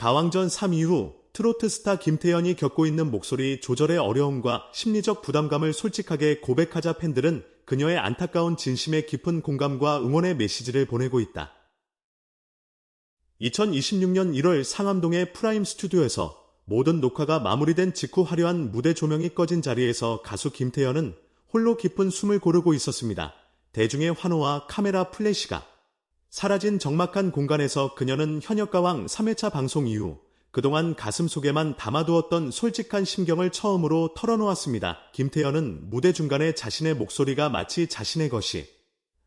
가왕전 3위 후 트로트 스타 김태현이 겪고 있는 목소리 조절의 어려움과 심리적 부담감을 솔직하게 고백하자 팬들은 그녀의 안타까운 진심에 깊은 공감과 응원의 메시지를 보내고 있다. 2026년 1월 상암동의 프라임 스튜디오에서 모든 녹화가 마무리된 직후 화려한 무대 조명이 꺼진 자리에서 가수 김태현은 홀로 깊은 숨을 고르고 있었습니다. 대중의 환호와 카메라 플래시가 사라진 적막한 공간에서 그녀는 현역가왕 3회차 방송 이후 그동안 가슴 속에만 담아두었던 솔직한 심경을 처음으로 털어놓았습니다. 김태현은 무대 중간에 자신의 목소리가 마치 자신의 것이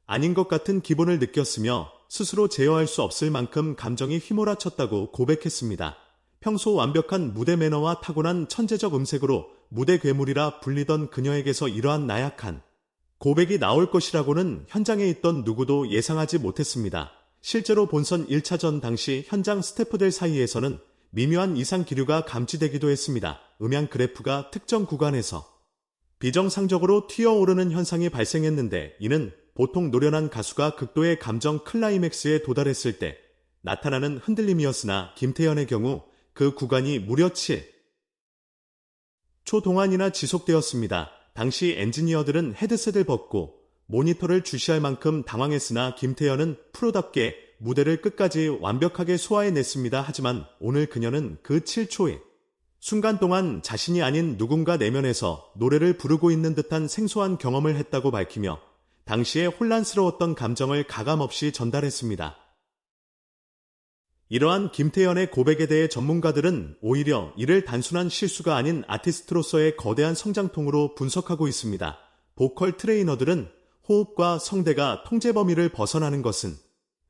아닌 것 같은 기분을 느꼈으며 스스로 제어할 수 없을 만큼 감정이 휘몰아쳤다고 고백했습니다. 평소 완벽한 무대 매너와 타고난 천재적 음색으로 무대 괴물이라 불리던 그녀에게서 이러한 나약한 고백이 나올 것이라고는 현장에 있던 누구도 예상하지 못했습니다. 실제로 본선 1차전 당시 현장 스태프들 사이에서는 미묘한 이상 기류가 감지되기도 했습니다. 음향 그래프가 특정 구간에서 비정상적으로 튀어오르는 현상이 발생했는데 이는 보통 노련한 가수가 극도의 감정 클라이맥스에 도달했을 때 나타나는 흔들림이었으나 김태현의 경우 그 구간이 무려 7. 초 동안이나 지속되었습니다. 당시 엔지니어들은 헤드셋을 벗고 모니터를 주시할 만큼 당황했으나 김태현은 프로답게 무대를 끝까지 완벽하게 소화해냈습니다. 하지만 오늘 그녀는 그 7초에 순간 동안 자신이 아닌 누군가 내면에서 노래를 부르고 있는 듯한 생소한 경험을 했다고 밝히며 당시에 혼란스러웠던 감정을 가감없이 전달했습니다. 이러한 김태현의 고백에 대해 전문가들은 오히려 이를 단순한 실수가 아닌 아티스트로서의 거대한 성장통으로 분석하고 있습니다. 보컬 트레이너들은 호흡과 성대가 통제 범위를 벗어나는 것은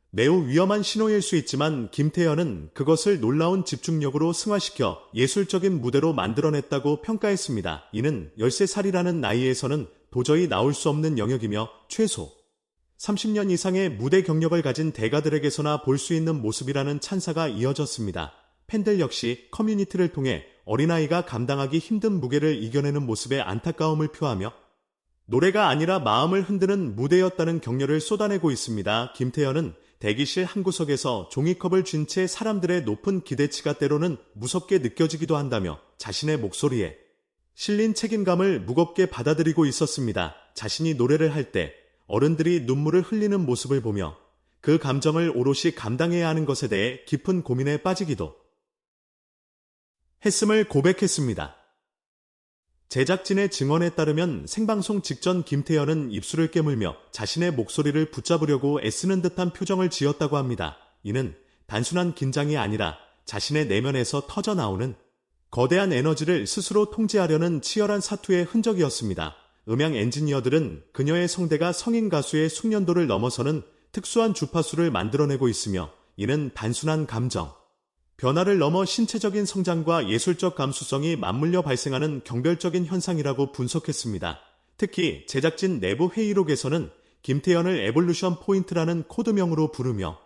매우 위험한 신호일 수 있지만 김태현은 그것을 놀라운 집중력으로 승화시켜 예술적인 무대로 만들어냈다고 평가했습니다. 이는 13살이라는 나이에서는 도저히 나올 수 없는 영역이며 최소 30년 이상의 무대 경력을 가진 대가들에게서나 볼 수 있는 모습이라는 찬사가 이어졌습니다. 팬들 역시 커뮤니티를 통해 어린아이가 감당하기 힘든 무게를 이겨내는 모습에 안타까움을 표하며 노래가 아니라 마음을 흔드는 무대였다는 격려를 쏟아내고 있습니다. 김태현은 대기실 한 구석에서 종이컵을 쥔 채 사람들의 높은 기대치가 때로는 무섭게 느껴지기도 한다며 자신의 목소리에 실린 책임감을 무겁게 받아들이고 있었습니다. 자신이 노래를 할 때 어른들이 눈물을 흘리는 모습을 보며 그 감정을 오롯이 감당해야 하는 것에 대해 깊은 고민에 빠지기도 했음을 고백했습니다. 제작진의 증언에 따르면 생방송 직전 김태현은 입술을 깨물며 자신의 목소리를 붙잡으려고 애쓰는 듯한 표정을 지었다고 합니다. 이는 단순한 긴장이 아니라 자신의 내면에서 터져 나오는 거대한 에너지를 스스로 통제하려는 치열한 사투의 흔적이었습니다. 음향 엔지니어들은 그녀의 성대가 성인 가수의 숙련도를 넘어서는 특수한 주파수를 만들어내고 있으며 이는 단순한 감정, 변화를 넘어 신체적인 성장과 예술적 감수성이 맞물려 발생하는 경별적인 현상이라고 분석했습니다. 특히 제작진 내부 회의록에서는 김태현을 에볼루션 포인트라는 코드명으로 부르며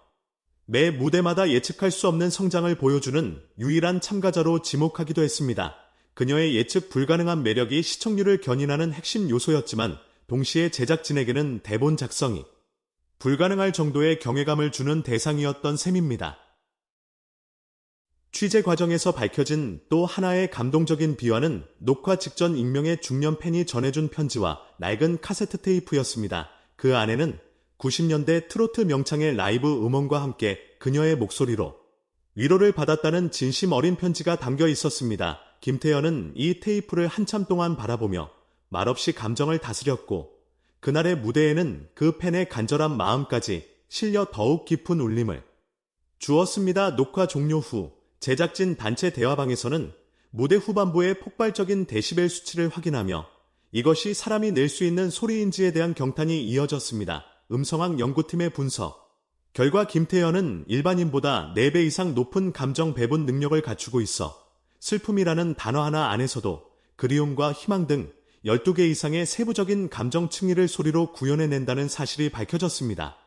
매 무대마다 예측할 수 없는 성장을 보여주는 유일한 참가자로 지목하기도 했습니다. 그녀의 예측 불가능한 매력이 시청률을 견인하는 핵심 요소였지만 동시에 제작진에게는 대본 작성이 불가능할 정도의 경외감을 주는 대상이었던 셈입니다. 취재 과정에서 밝혀진 또 하나의 감동적인 비화는 녹화 직전 익명의 중년 팬이 전해준 편지와 낡은 카세트 테이프였습니다. 그 안에는 90년대 트로트 명창의 라이브 음원과 함께 그녀의 목소리로 위로를 받았다는 진심 어린 편지가 담겨 있었습니다. 김태현은 이 테이프를 한참 동안 바라보며 말없이 감정을 다스렸고 그날의 무대에는 그 팬의 간절한 마음까지 실려 더욱 깊은 울림을 주었습니다. 녹화 종료 후 제작진 단체 대화방에서는 무대 후반부의 폭발적인 데시벨 수치를 확인하며 이것이 사람이 낼 수 있는 소리인지에 대한 경탄이 이어졌습니다. 음성학 연구팀의 분석. 결과 김태현은 일반인보다 4배 이상 높은 감정 배분 능력을 갖추고 있어 슬픔이라는 단어 하나 안에서도 그리움과 희망 등 12개 이상의 세부적인 감정 층위를 소리로 구현해낸다는 사실이 밝혀졌습니다.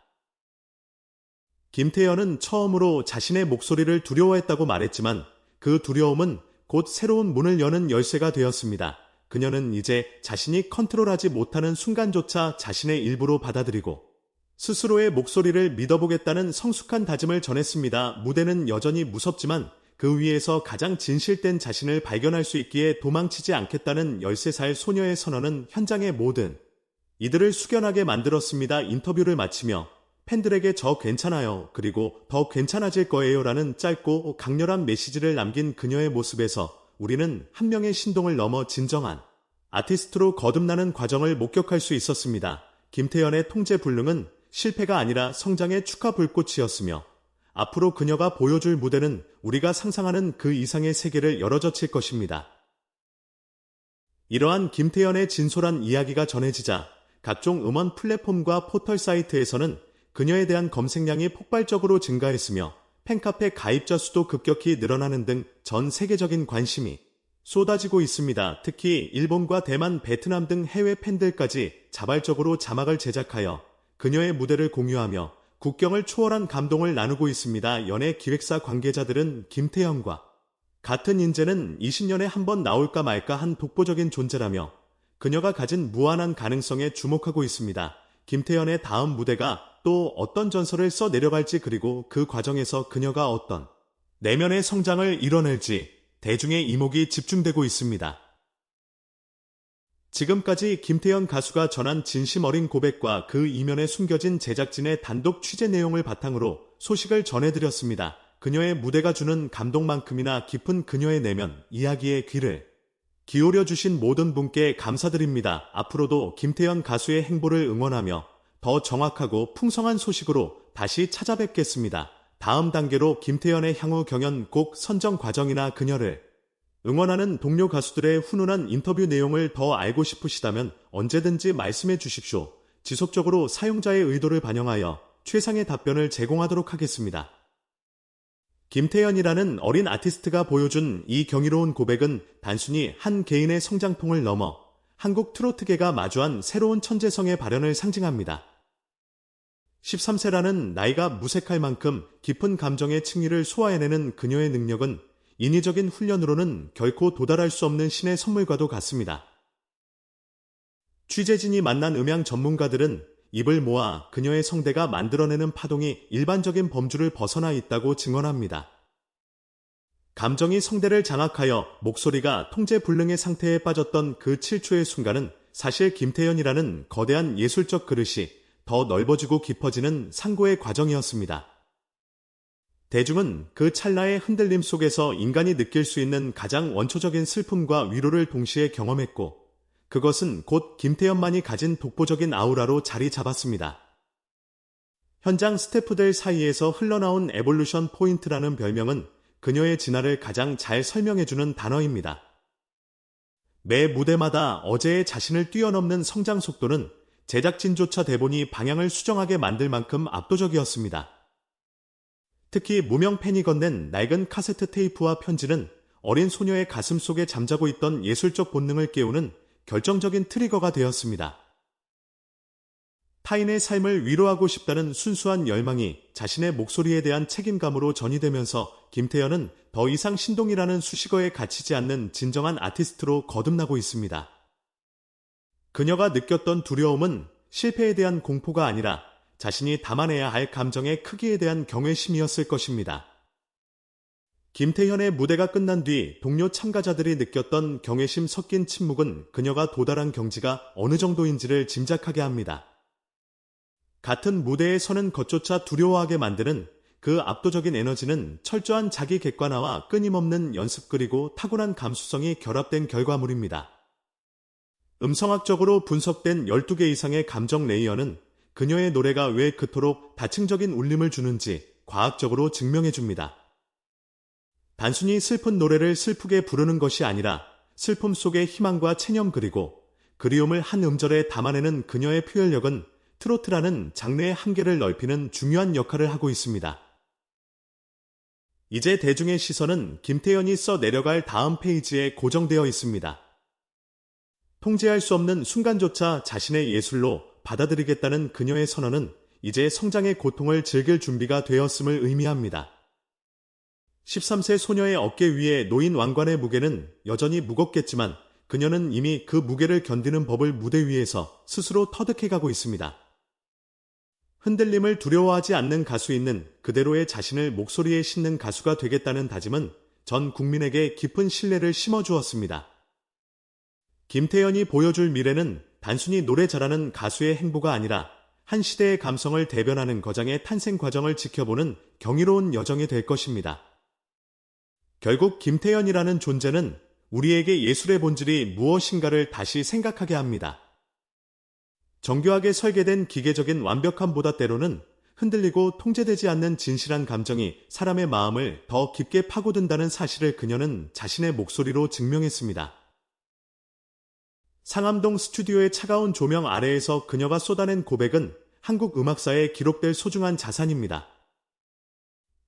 김태현은 처음으로 자신의 목소리를 두려워했다고 말했지만 그 두려움은 곧 새로운 문을 여는 열쇠가 되었습니다. 그녀는 이제 자신이 컨트롤하지 못하는 순간조차 자신의 일부로 받아들이고 스스로의 목소리를 믿어보겠다는 성숙한 다짐을 전했습니다. 무대는 여전히 무섭지만 그 위에서 가장 진실된 자신을 발견할 수 있기에 도망치지 않겠다는 13살 소녀의 선언은 현장의 모든 이들을 숙연하게 만들었습니다. 인터뷰를 마치며 팬들에게 저 괜찮아요. 그리고 더 괜찮아질 거예요. 라는 짧고 강렬한 메시지를 남긴 그녀의 모습에서 우리는 한 명의 신동을 넘어 진정한 아티스트로 거듭나는 과정을 목격할 수 있었습니다. 김태연의 통제 불능은 실패가 아니라 성장의 축하 불꽃이었으며 앞으로 그녀가 보여줄 무대는 우리가 상상하는 그 이상의 세계를 열어젖힐 것입니다. 이러한 김태연의 진솔한 이야기가 전해지자 각종 음원 플랫폼과 포털 사이트에서는 그녀에 대한 검색량이 폭발적으로 증가했으며 팬카페 가입자 수도 급격히 늘어나는 등 전 세계적인 관심이 쏟아지고 있습니다. 특히 일본과 대만, 베트남 등 해외 팬들까지 자발적으로 자막을 제작하여 그녀의 무대를 공유하며 국경을 초월한 감동을 나누고 있습니다. 연예 기획사 관계자들은 김태현과 같은 인재는 20년에 한 번 나올까 말까 한 독보적인 존재라며 그녀가 가진 무한한 가능성에 주목하고 있습니다. 김태현의 다음 무대가 또 어떤 전설을 써 내려갈지 그리고 그 과정에서 그녀가 어떤 내면의 성장을 이뤄낼지 대중의 이목이 집중되고 있습니다. 지금까지 김태현 가수가 전한 진심 어린 고백과 그 이면에 숨겨진 제작진의 단독 취재 내용을 바탕으로 소식을 전해드렸습니다. 그녀의 무대가 주는 감동만큼이나 깊은 그녀의 내면, 이야기의 귀를 기울여 주신 모든 분께 감사드립니다. 앞으로도 김태현 가수의 행보를 응원하며 더 정확하고 풍성한 소식으로 다시 찾아뵙겠습니다. 다음 단계로 김태현의 향후 경연 곡 선정 과정이나 그녀를 응원하는 동료 가수들의 훈훈한 인터뷰 내용을 더 알고 싶으시다면 언제든지 말씀해 주십시오. 지속적으로 사용자의 의도를 반영하여 최상의 답변을 제공하도록 하겠습니다. 김태현이라는 어린 아티스트가 보여준 이 경이로운 고백은 단순히 한 개인의 성장통을 넘어 한국 트로트계가 마주한 새로운 천재성의 발현을 상징합니다. 13세라는 나이가 무색할 만큼 깊은 감정의 층위를 소화해내는 그녀의 능력은 인위적인 훈련으로는 결코 도달할 수 없는 신의 선물과도 같습니다. 취재진이 만난 음향 전문가들은 입을 모아 그녀의 성대가 만들어내는 파동이 일반적인 범주를 벗어나 있다고 증언합니다. 감정이 성대를 장악하여 목소리가 통제 불능의 상태에 빠졌던 그 7초의 순간은 사실 김태현이라는 거대한 예술적 그릇이 더 넓어지고 깊어지는 상고의 과정이었습니다. 대중은 그 찰나의 흔들림 속에서 인간이 느낄 수 있는 가장 원초적인 슬픔과 위로를 동시에 경험했고, 그것은 곧 김태현만이 가진 독보적인 아우라로 자리 잡았습니다. 현장 스태프들 사이에서 흘러나온 에볼루션 포인트라는 별명은 그녀의 진화를 가장 잘 설명해주는 단어입니다. 매 무대마다 어제의 자신을 뛰어넘는 성장 속도는 제작진조차 대본이 방향을 수정하게 만들 만큼 압도적이었습니다. 특히 무명 팬이 건넨 낡은 카세트 테이프와 편지는 어린 소녀의 가슴 속에 잠자고 있던 예술적 본능을 깨우는 결정적인 트리거가 되었습니다. 타인의 삶을 위로하고 싶다는 순수한 열망이 자신의 목소리에 대한 책임감으로 전이되면서 김태현은 더 이상 신동이라는 수식어에 갇히지 않는 진정한 아티스트로 거듭나고 있습니다. 그녀가 느꼈던 두려움은 실패에 대한 공포가 아니라 자신이 담아내야 할 감정의 크기에 대한 경외심이었을 것입니다. 김태현의 무대가 끝난 뒤 동료 참가자들이 느꼈던 경외심 섞인 침묵은 그녀가 도달한 경지가 어느 정도인지를 짐작하게 합니다. 같은 무대에 서는 것조차 두려워하게 만드는 그 압도적인 에너지는 철저한 자기 객관화와 끊임없는 연습 그리고 타고난 감수성이 결합된 결과물입니다. 음성학적으로 분석된 12개 이상의 감정 레이어는 그녀의 노래가 왜 그토록 다층적인 울림을 주는지 과학적으로 증명해 줍니다. 단순히 슬픈 노래를 슬프게 부르는 것이 아니라 슬픔 속의 희망과 체념 그리고 그리움을 한 음절에 담아내는 그녀의 표현력은 트로트라는 장르의 한계를 넓히는 중요한 역할을 하고 있습니다. 이제 대중의 시선은 김태현이 써 내려갈 다음 페이지에 고정되어 있습니다. 통제할 수 없는 순간조차 자신의 예술로 받아들이겠다는 그녀의 선언은 이제 성장의 고통을 즐길 준비가 되었음을 의미합니다. 13세 소녀의 어깨 위에 놓인 왕관의 무게는 여전히 무겁겠지만 그녀는 이미 그 무게를 견디는 법을 무대 위에서 스스로 터득해가고 있습니다. 흔들림을 두려워하지 않는 가수 있는 그대로의 자신을 목소리에 싣는 가수가 되겠다는 다짐은 전 국민에게 깊은 신뢰를 심어주었습니다. 김태현이 보여줄 미래는 단순히 노래 잘하는 가수의 행보가 아니라 한 시대의 감성을 대변하는 거장의 탄생 과정을 지켜보는 경이로운 여정이 될 것입니다. 결국 김태현이라는 존재는 우리에게 예술의 본질이 무엇인가를 다시 생각하게 합니다. 정교하게 설계된 기계적인 완벽함보다 때로는 흔들리고 통제되지 않는 진실한 감정이 사람의 마음을 더 깊게 파고든다는 사실을 그녀는 자신의 목소리로 증명했습니다. 상암동 스튜디오의 차가운 조명 아래에서 그녀가 쏟아낸 고백은 한국 음악사에 기록될 소중한 자산입니다.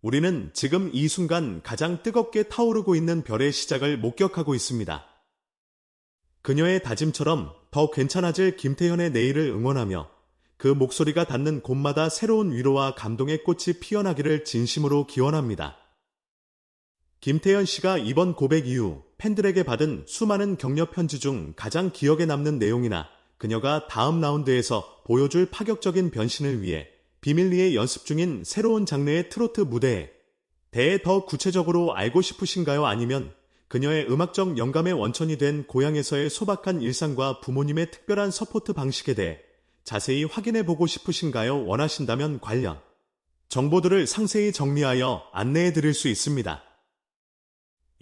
우리는 지금 이 순간 가장 뜨겁게 타오르고 있는 별의 시작을 목격하고 있습니다. 그녀의 다짐처럼 더 괜찮아질 김태현의 내일을 응원하며 그 목소리가 닿는 곳마다 새로운 위로와 감동의 꽃이 피어나기를 진심으로 기원합니다. 김태현 씨가 이번 고백 이후 팬들에게 받은 수많은 격려 편지 중 가장 기억에 남는 내용이나 그녀가 다음 라운드에서 보여줄 파격적인 변신을 위해 비밀리에 연습 중인 새로운 장르의 트로트 무대에 대해 더 구체적으로 알고 싶으신가요? 아니면 그녀의 음악적 영감의 원천이 된 고향에서의 소박한 일상과 부모님의 특별한 서포트 방식에 대해 자세히 확인해 보고 싶으신가요? 원하신다면 관련 정보들을 상세히 정리하여 안내해 드릴 수 있습니다.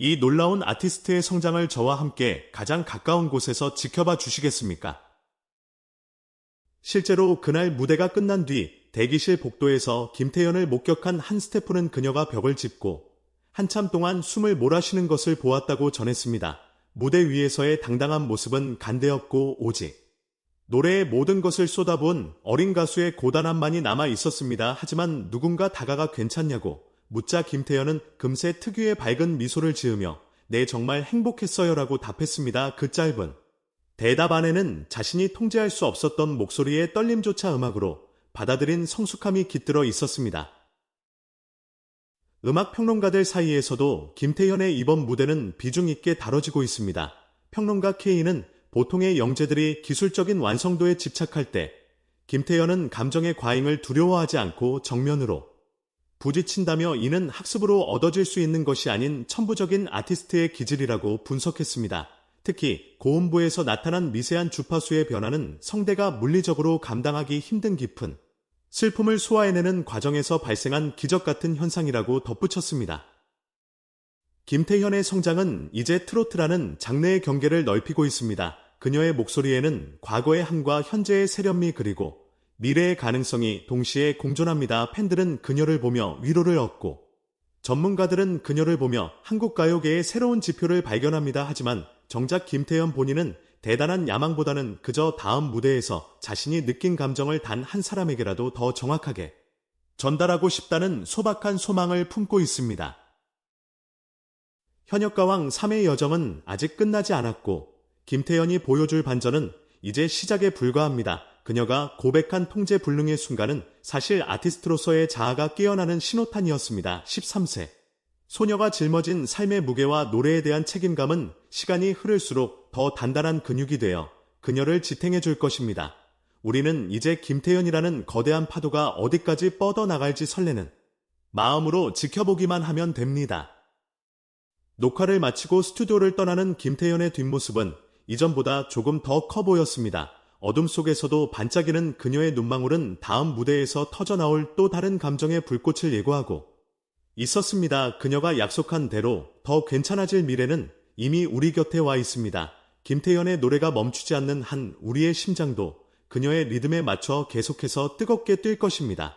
이 놀라운 아티스트의 성장을 저와 함께 가장 가까운 곳에서 지켜봐 주시겠습니까? 실제로 그날 무대가 끝난 뒤 대기실 복도에서 김태연을 목격한 한 스태프는 그녀가 벽을 짚고 한참 동안 숨을 몰아쉬는 것을 보았다고 전했습니다. 무대 위에서의 당당한 모습은 간대였고 오직 노래의 모든 것을 쏟아본 어린 가수의 고단함만이 남아 있었습니다. 하지만 누군가 다가가 괜찮냐고 묻자 김태현은 금세 특유의 밝은 미소를 지으며 네 정말 행복했어요라고 답했습니다. 그 짧은 대답 안에는 자신이 통제할 수 없었던 목소리의 떨림조차 음악으로 받아들인 성숙함이 깃들어 있었습니다. 음악 평론가들 사이에서도 김태현의 이번 무대는 비중 있게 다뤄지고 있습니다. 평론가 K는 보통의 영재들이 기술적인 완성도에 집착할 때 김태현은 감정의 과잉을 두려워하지 않고 정면으로 부딪힌다며 이는 학습으로 얻어질 수 있는 것이 아닌 천부적인 아티스트의 기질이라고 분석했습니다. 특히 고음부에서 나타난 미세한 주파수의 변화는 성대가 물리적으로 감당하기 힘든 깊은 슬픔을 소화해내는 과정에서 발생한 기적 같은 현상이라고 덧붙였습니다. 김태현의 성장은 이제 트로트라는 장르의 경계를 넓히고 있습니다. 그녀의 목소리에는 과거의 한과 현재의 세련미 그리고 미래의 가능성이 동시에 공존합니다. 팬들은 그녀를 보며 위로를 얻고 전문가들은 그녀를 보며 한국 가요계의 새로운 지표를 발견합니다. 하지만 정작 김태현 본인은 대단한 야망보다는 그저 다음 무대에서 자신이 느낀 감정을 단 한 사람에게라도 더 정확하게 전달하고 싶다는 소박한 소망을 품고 있습니다. 현역가왕 3의 여정은 아직 끝나지 않았고 김태현이 보여줄 반전은 이제 시작에 불과합니다. 그녀가 고백한 통제 불능의 순간은 사실 아티스트로서의 자아가 깨어나는 신호탄이었습니다. 13세. 소녀가 짊어진 삶의 무게와 노래에 대한 책임감은 시간이 흐를수록 더 단단한 근육이 되어 그녀를 지탱해 줄 것입니다. 우리는 이제 김태현이라는 거대한 파도가 어디까지 뻗어나갈지 설레는 마음으로 지켜보기만 하면 됩니다. 녹화를 마치고 스튜디오를 떠나는 김태현의 뒷모습은 이전보다 조금 더 커 보였습니다. 어둠 속에서도 반짝이는 그녀의 눈망울은 다음 무대에서 터져나올 또 다른 감정의 불꽃을 예고하고 있었습니다. 그녀가 약속한 대로 더 괜찮아질 미래는 이미 우리 곁에 와 있습니다. 김태현의 노래가 멈추지 않는 한 우리의 심장도 그녀의 리듬에 맞춰 계속해서 뜨겁게 뛸 것입니다.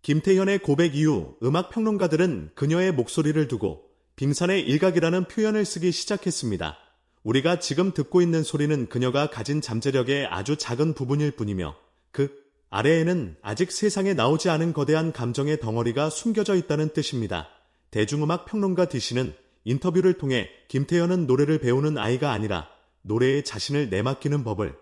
김태현의 고백 이후 음악 평론가들은 그녀의 목소리를 두고 빙산의 일각이라는 표현을 쓰기 시작했습니다. 우리가 지금 듣고 있는 소리는 그녀가 가진 잠재력의 아주 작은 부분일 뿐이며 그 아래에는 아직 세상에 나오지 않은 거대한 감정의 덩어리가 숨겨져 있다는 뜻입니다. 대중음악 평론가 디시는 인터뷰를 통해 김태현은 노래를 배우는 아이가 아니라 노래에 자신을 내맡기는 법을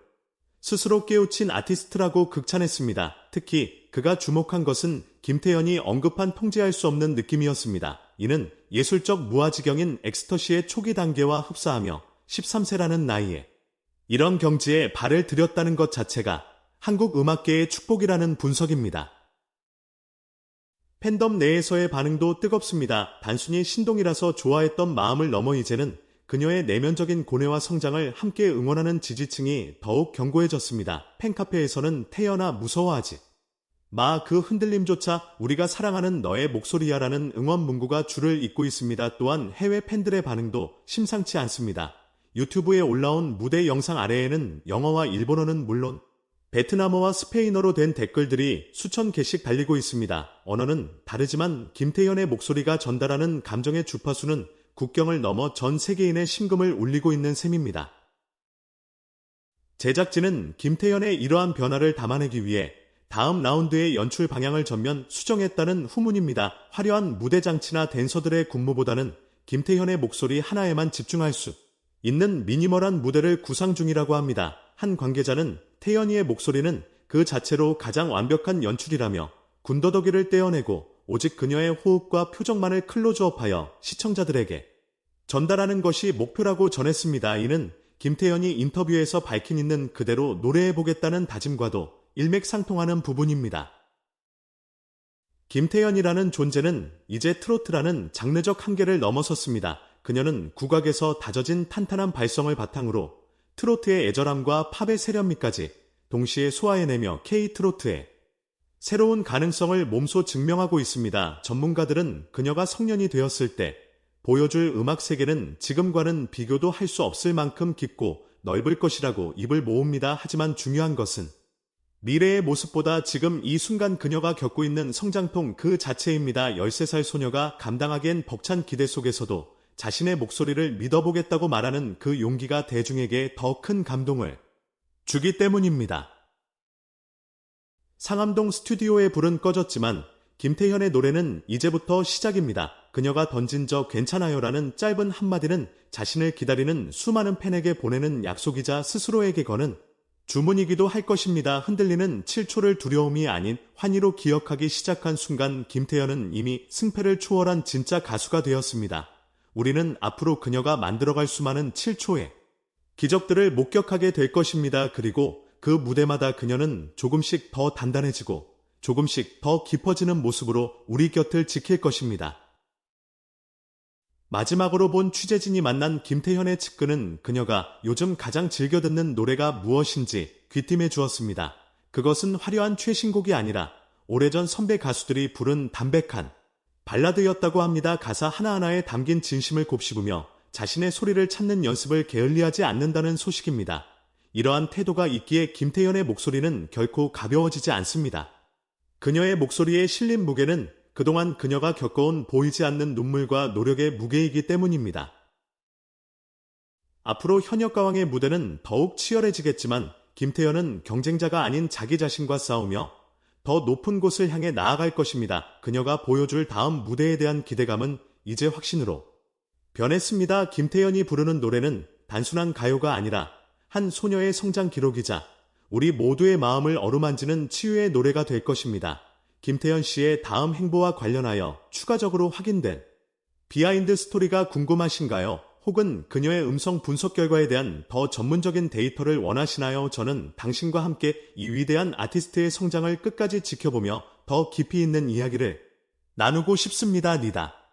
스스로 깨우친 아티스트라고 극찬했습니다. 특히 그가 주목한 것은 김태현이 언급한 통제할 수 없는 느낌이었습니다. 이는 예술적 무아지경인 엑스터시의 초기 단계와 흡사하며 13세라는 나이에 이런 경지에 발을 들였다는 것 자체가 한국 음악계의 축복이라는 분석입니다. 팬덤 내에서의 반응도 뜨겁습니다. 단순히 신동이라서 좋아했던 마음을 넘어 이제는 그녀의 내면적인 고뇌와 성장을 함께 응원하는 지지층이 더욱 견고해졌습니다. 팬카페에서는 태연아 무서워하지. 마 그 흔들림조차 우리가 사랑하는 너의 목소리야라는 응원 문구가 줄을 잇고 있습니다. 또한 해외 팬들의 반응도 심상치 않습니다. 유튜브에 올라온 무대 영상 아래에는 영어와 일본어는 물론 베트남어와 스페인어로 된 댓글들이 수천 개씩 달리고 있습니다. 언어는 다르지만 김태현의 목소리가 전달하는 감정의 주파수는 국경을 넘어 전 세계인의 심금을 울리고 있는 셈입니다. 제작진은 김태현의 이러한 변화를 담아내기 위해 다음 라운드의 연출 방향을 전면 수정했다는 후문입니다. 화려한 무대 장치나 댄서들의 군무보다는 김태현의 목소리 하나에만 집중할 수 있는 미니멀한 무대를 구상 중이라고 합니다. 한 관계자는 태연이의 목소리는 그 자체로 가장 완벽한 연출이라며 군더더기를 떼어내고 오직 그녀의 호흡과 표정만을 클로즈업하여 시청자들에게 전달하는 것이 목표라고 전했습니다. 이는 김태연이 인터뷰에서 밝힌 있는 그대로 노래해보겠다는 다짐과도 일맥상통하는 부분입니다. 김태연이라는 존재는 이제 트로트라는 장르적 한계를 넘어섰습니다. 그녀는 국악에서 다져진 탄탄한 발성을 바탕으로 트로트의 애절함과 팝의 세련미까지 동시에 소화해내며 K-트로트의 새로운 가능성을 몸소 증명하고 있습니다. 전문가들은 그녀가 성년이 되었을 때 보여줄 음악 세계는 지금과는 비교도 할 수 없을 만큼 깊고 넓을 것이라고 입을 모읍니다. 하지만 중요한 것은 미래의 모습보다 지금 이 순간 그녀가 겪고 있는 성장통 그 자체입니다. 13살 소녀가 감당하기엔 벅찬 기대 속에서도 자신의 목소리를 믿어보겠다고 말하는 그 용기가 대중에게 더 큰 감동을 주기 때문입니다. 상암동 스튜디오의 불은 꺼졌지만 김태현의 노래는 이제부터 시작입니다. 그녀가 던진 저 괜찮아요라는 짧은 한마디는 자신을 기다리는 수많은 팬에게 보내는 약속이자 스스로에게 거는 주문이기도 할 것입니다. 흔들리는 7초를 두려움이 아닌 환희로 기억하기 시작한 순간 김태현은 이미 승패를 초월한 진짜 가수가 되었습니다. 우리는 앞으로 그녀가 만들어갈 수많은 7초의 기적들을 목격하게 될 것입니다. 그리고 그 무대마다 그녀는 조금씩 더 단단해지고 조금씩 더 깊어지는 모습으로 우리 곁을 지킬 것입니다. 마지막으로 본 취재진이 만난 김태현의 측근은 그녀가 요즘 가장 즐겨 듣는 노래가 무엇인지 귀띔해 주었습니다. 그것은 화려한 최신곡이 아니라 오래전 선배 가수들이 부른 담백한 발라드였다고 합니다. 가사 하나하나에 담긴 진심을 곱씹으며 자신의 소리를 찾는 연습을 게을리하지 않는다는 소식입니다. 이러한 태도가 있기에 김태현의 목소리는 결코 가벼워지지 않습니다. 그녀의 목소리에 실린 무게는 그동안 그녀가 겪어온 보이지 않는 눈물과 노력의 무게이기 때문입니다. 앞으로 현역 가왕의 무대는 더욱 치열해지겠지만 김태현은 경쟁자가 아닌 자기 자신과 싸우며 더 높은 곳을 향해 나아갈 것입니다. 그녀가 보여줄 다음 무대에 대한 기대감은 이제 확신으로 변했습니다. 김태현이 부르는 노래는 단순한 가요가 아니라 한 소녀의 성장 기록이자 우리 모두의 마음을 어루만지는 치유의 노래가 될 것입니다. 김태현 씨의 다음 행보와 관련하여 추가적으로 확인된 비하인드 스토리가 궁금하신가요? 혹은 그녀의 음성 분석 결과에 대한 더 전문적인 데이터를 원하시나요? 저는 당신과 함께 이 위대한 아티스트의 성장을 끝까지 지켜보며 더 깊이 있는 이야기를 나누고 싶습니다. 니다.